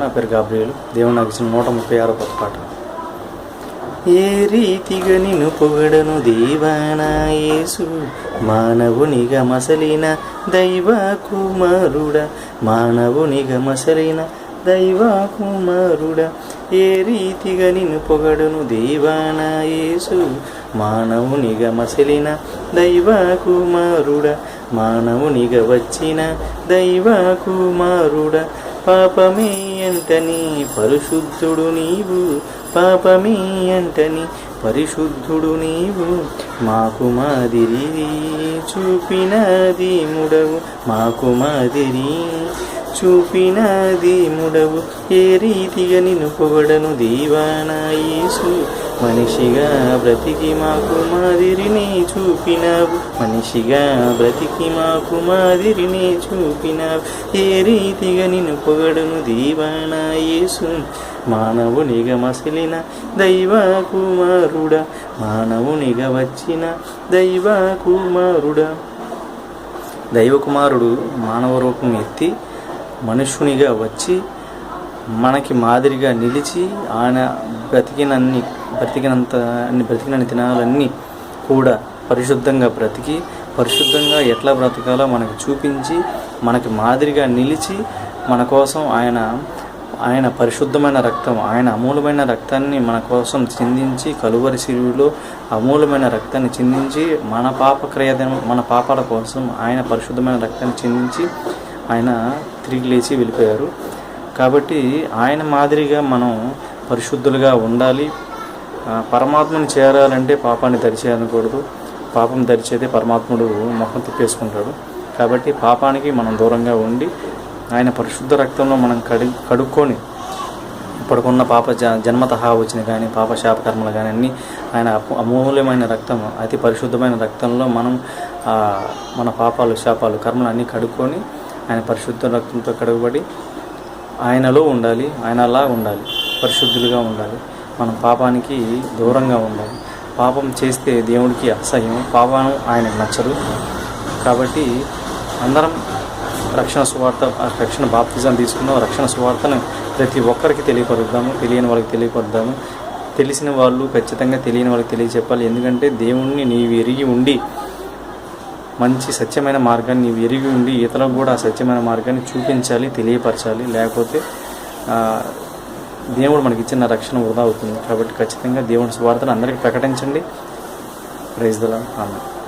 నా పేరు గాబ్రియలు. దేవుడు నాకు ఇచ్చిన నూట ముప్పై ఆరో కొత్త పాట. ఏ రీతిగా నిన్ను పొగడను దేవానాయేసు మానవునిగా మసలిన దైవ కుమారుడ మానవునిగా మసలిన దైవ కుమారుడ ఏ రీతిగా నిన్ను పొగడను దేవానాయేసు మానవునిగా మసలిన దైవ కుమారుడ మానవునిగా వచ్చిన దైవ కుమారుడ పాపమే అంటని పరిశుద్ధుడు నీవు పాపమే అంటని పరిశుద్ధుడు నీవు. మాకు మాదిరి చూపినది ముడవు మాకు మాదిరి చూపినది ముడవు. ఏ రీతిగా నిన్ను పొగడను దీవానాయేసు మనిషిగా బ్రతికి మాకు మాదిరిని చూపినావు. మనిషిగా బ్రతికి మాకు మాదిరిని చూపినావు. ఏ రీతిగా నిన్ను పొగడును దీవానా యేసు. మానవునిగా మసిలిన దైవ కుమారుడా మానవునిగా వచ్చిన దైవ కుమారుడా దైవ కుమారుడు మానవ రూపం ఎత్తి మనుషునిగా వచ్చి మనకి మాదిరిగా నిలిచి ఆయన బ్రతికినన్ని బ్రతికినంత అన్ని బ్రతికినన్ని దినాలన్నీ కూడా పరిశుద్ధంగా బ్రతికి పరిశుద్ధంగా ఎట్లా బ్రతకాలో మనకు చూపించి మనకి మాదిరిగా నిలిచి మన కోసం ఆయన ఆయన పరిశుద్ధమైన రక్తం ఆయన అమూలమైన రక్తాన్ని మన కోసం చిందించి కలువరి శిరువులో అమూలమైన రక్తాన్ని చిందించి మన పాప క్రియదం మన పాపాల కోసం ఆయన పరిశుద్ధమైన రక్తాన్ని చిందించి ఆయన తిరిగి లేచి వెళ్ళిపోయారు. కాబట్టి ఆయన మాదిరిగా మనం పరిశుద్ధులుగా ఉండాలి. పరమాత్మని చేరాలంటే పాపాన్ని దరిచేయకూడదు పాపం దరిచేదే పరమాత్ముడు మొహం తిప్పేసుకుంటాడు. కాబట్టి పాపానికి మనం దూరంగా ఉండి ఆయన పరిశుద్ధ రక్తంలో మనం కడి కడుక్కొని ఇప్పటికున్న పాప జ జన్మతహా వచ్చిన కానీ పాప శాపకర్మలు కానీ అన్నీ ఆయన అమూల్యమైన రక్తం అతి పరిశుద్ధమైన రక్తంలో మనం మన పాపాలు శాపాలు కర్మలు అన్నీ కడుక్కొని ఆయన పరిశుద్ధ రక్తంతో కడుగుబడి ఆయనలో ఉండాలి ఆయనలా ఉండాలి పరిశుద్ధులుగా ఉండాలి. మనం పాపానికి దూరంగా ఉండాలి. పాపం చేస్తే దేవుడికి అసహ్యం. పాపం ఆయనకు నచ్చదు కాబట్టి అందరం రక్షణ సువార్త రక్షణ బాప్తిజం తీసుకున్న రక్షణ సువార్తను ప్రతి ఒక్కరికి తెలియపరుద్దాము. తెలియని వాళ్ళకి తెలియపరుద్దాము. తెలిసిన వాళ్ళు ఖచ్చితంగా తెలియని వాళ్ళకి తెలియచెప్పాలి. ఎందుకంటే దేవుణ్ణి నీవు ఎరిగి ఉండి మంచి సత్యమైన మార్గాన్ని నీవు ఎరిగి ఉండి ఇతరులకు కూడా ఆ సత్యమైన మార్గాన్ని చూపించాలి తెలియపరచాలి. లేకపోతే దేవుడు మనకి ఇచ్చిన రక్షణ వృధా అవుతుంది. కాబట్టి ఖచ్చితంగా దేవుడి స్వార్థను అందరికీ ప్రకటించండి. ప్రైజ్ దలా ఆమె